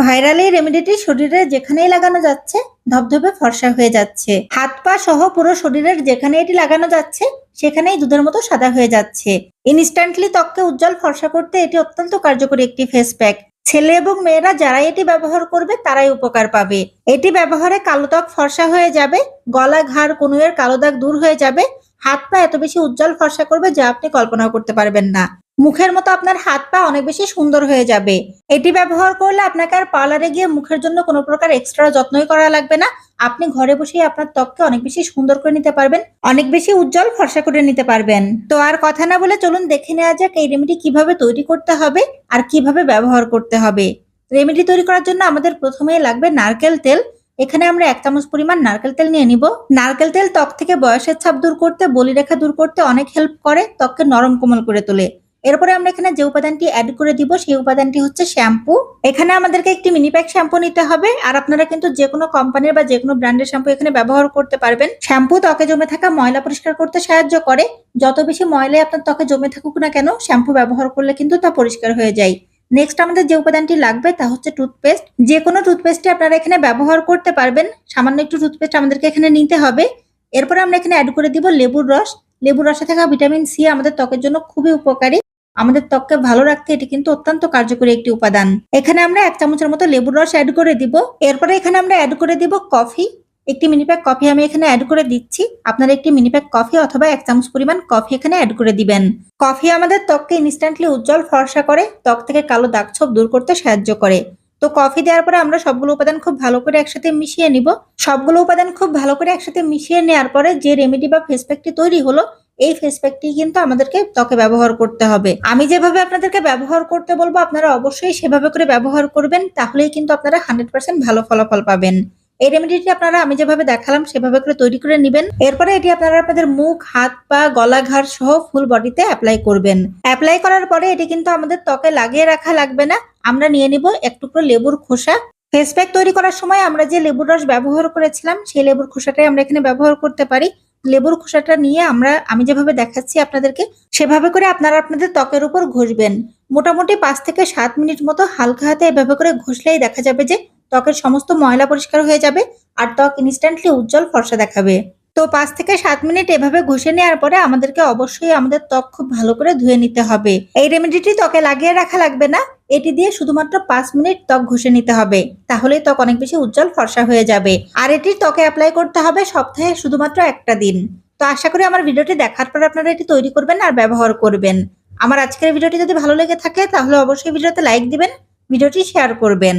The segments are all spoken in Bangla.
ভাইরাল এই রেমেডিটি শরীরে যেখানেই লাগানো যাচ্ছে, ধবধবে ফর্সা হয়ে যাচ্ছে। হাত, পা সহ পুরো শরীরের যেখানে এটি লাগানো যাচ্ছে, সেখানেই দুধের মতো সাদা হয়ে যাচ্ছে। ইনস্ট্যান্টলি ত্বককে উজ্জ্বল ফর্সা করতে এটি অত্যন্ত কার্যকরী একটি ফেস প্যাক ছেলে এবং মেয়েরা যারাই এটি ব্যবহার করবে, তারাই উপকার পাবে। এটি ব্যবহারে কালো ত্বক ফর্সা হয়ে যাবে, গলা ঘাড় কনুয়ের কালো দাগ দূর হয়ে যাবে, হাত, পা এত বেশি উজ্জ্বল ফর্সা করবে যা আপনি কল্পনাও করতে পারবেন না। মুখের মতো আপনার হাত পা অনেক বেশি সুন্দর হয়ে যাবে। এটি ব্যবহার করলে আপনাকে আর পার্লারে গিয়ে মুখের জন্য কোনো প্রকার এক্সট্রা যত্নই করা লাগবে না। আপনি ঘরে বসেই আপনার ত্বককে অনেক বেশি সুন্দর করে নিতে পারবেন, অনেক বেশি উজ্জ্বল ফর্সা করে নিতে পারবেন। তো আর কথা না বলে চলুন দেখে নেওয়া যাক এই রেমেডি কীভাবে তৈরি করতে হবে আর কীভাবে ব্যবহার করতে হবে। রেমেডি তৈরি করার জন্য আমাদের প্রথমেই লাগবে নারকেল তেল। এখানে আমরা এক চামচ পরিমাণ নারকেল তেল নিয়ে নিব। নারকেল তেল ত্বক থেকে বয়সের ছাপ দূর করতে, বলিরেখা দূর করতে অনেক হেল্প করে ত্বককে নরম কোমল করে তোলে। এরপরে আমরা এখানে যে উপাদানটি অ্যাড করে দিব, সেই উপাদানটি হচ্ছে শ্যাম্পু এখানে আমাদেরকে একটি মিনি প্যাক শ্যাম্পু নিতে হবে, আর আপনারা কিন্তু যে কোনো কোম্পানির বা যে কোনো ব্র্যান্ডের শ্যাম্পু এখানে ব্যবহার করতে পারবেন। শ্যাম্পু ত্বকে জমে থাকা ময়লা পরিষ্কার করতে সাহায্য করে। যত বেশি ময়লাই আপনার ত্বকে জমে থাকুক না কেন শ্যাম্পু ব্যবহার করলে কিন্তু তা পরিষ্কার হয়ে যায়। নেক্সট আমাদের যে উপাদানটি লাগবে তা হচ্ছে টুথপেস্ট যে কোনো টুথপেস্টে আপনারা এখানে ব্যবহার করতে পারবেন। সামান্য একটু টুথপেস্ট আমাদেরকে এখানে নিতে হবে। এরপরে আমরা এখানে অ্যাড করে দিব লেবুর রস। লেবুর রসে থাকা ভিটামিন সি আমাদের ত্বকের জন্য খুবই উপকারী। আমাদের ত্বককে ভালো রাখতে এটি কিন্তু অত্যন্ত কার্যকরী একটি উপাদান। এখানে আমরা এক চামচের মতো লেবুর রস অ্যাড করে দিব। এরপরে এখানে আমরা অ্যাড করে দিব কফি। একটি মিনি প্যাক কফি আমি এখানে অ্যাড করে দিচ্ছি। আপনারা একটি মিনি প্যাক কফি অথবা এক চামচ পরিমাণ কফি এখানে অ্যাড করে দিবেন। কফি আমাদের ত্বককে ইনস্ট্যান্টলি উজ্জ্বল ফর্সা করে, ত্বক থেকে কালো দাগ ছোপ দূর করতে সাহায্য করে। তো কফি দেওয়ার পরে আমরা সবগুলো উপাদান খুব ভালো করে একসাথে মিশিয়ে নিব। সবগুলো উপাদান খুব ভালো করে একসাথে মিশিয়ে নেওয়ার পরে যে রেমেডি বা ফেস প্যাকটি তৈরি হলো এই ফেস প্যাকটি কিন্তু আমাদেরকে ত্বকে ব্যবহার করতে হবে। আমি যেভাবে আপনাদেরকে ব্যবহার করতে বলব, আপনারা অবশ্যই সেভাবে করে ব্যবহার করবেন, তাহলেই কিন্তু আপনারা হান্ড্রেড পার্সেন্ট ভালো ফলাফল পাবেন। এই রেমেডিটি আপনারা আমি যেভাবে দেখালাম, সেভাবে করে তৈরি করে নেবেন। এরপরে এটি আপনারা আপনাদের মুখ, হাত পা গলা ঘাড় সহ ফুল বডিতে অ্যাপ্লাই করবেন। অ্যাপ্লাই করার পরে এটি কিন্তু আমাদের ত্বকে লাগিয়ে রাখা লাগবে না। আমরা নিয়ে নিব এক টুকরো লেবুর খোসা। ফেস প্যাক তৈরি করার সময় আমরা যে লেবুর রস ব্যবহার করেছিলাম, সেই লেবুর খোসাটাই আমরা এখানে ব্যবহার করতে পারি। লেবুর খোসাটা নিয়ে আমরা, আমি যেভাবে দেখাচ্ছি আপনাদেরকে, সেভাবে করে আপনারা আপনাদের ত্বকের উপর ঘষবেন। মোটামুটি পাঁচ থেকে সাত মিনিট মতো হালকা হাতে এভাবে করে ঘষলেই দেখা যাবে যে ত্বকের সমস্ত ময়লা পরিষ্কার হয়ে যাবে আর ত্বক ইনস্ট্যান্টলি উজ্জ্বল ফর্সা দেখাবে। তো পাঁচ থেকে সাত মিনিট এভাবে ঘষে নেওয়ার পরে আমাদেরকে অবশ্যই আমাদের ত্বক খুব ভালো করে ধুয়ে নিতে হবে। এই রেমেডিটি ত্বকে লাগিয়ে রাখা লাগবে না। এটি দিয়ে শুধুমাত্র পাঁচ মিনিট ত্বক ঘষে নিতে হবে। তাহলেই ত্বক অনেক বেশি উজ্জ্বল ফর্সা হয়ে যাবে। আর এটি ত্বকে অ্যাপ্লাই করতে হবে সপ্তাহে শুধুমাত্র একটা দিন। তো আশা করি আমার ভিডিওটি দেখার পর আপনারা এটি তৈরি করবেন আর ব্যবহার করবেন। আমার আজকের ভিডিওটি যদি ভালো লেগে থাকে, তাহলে অবশ্যই ভিডিওতে লাইক দিবেন ভিডিওটি শেয়ার করবেন।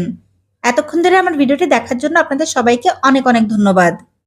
এতক্ষণ ধরে আমার ভিডিওটি দেখার জন্য আপনাদের সবাইকে অনেক অনেক ধন্যবাদ।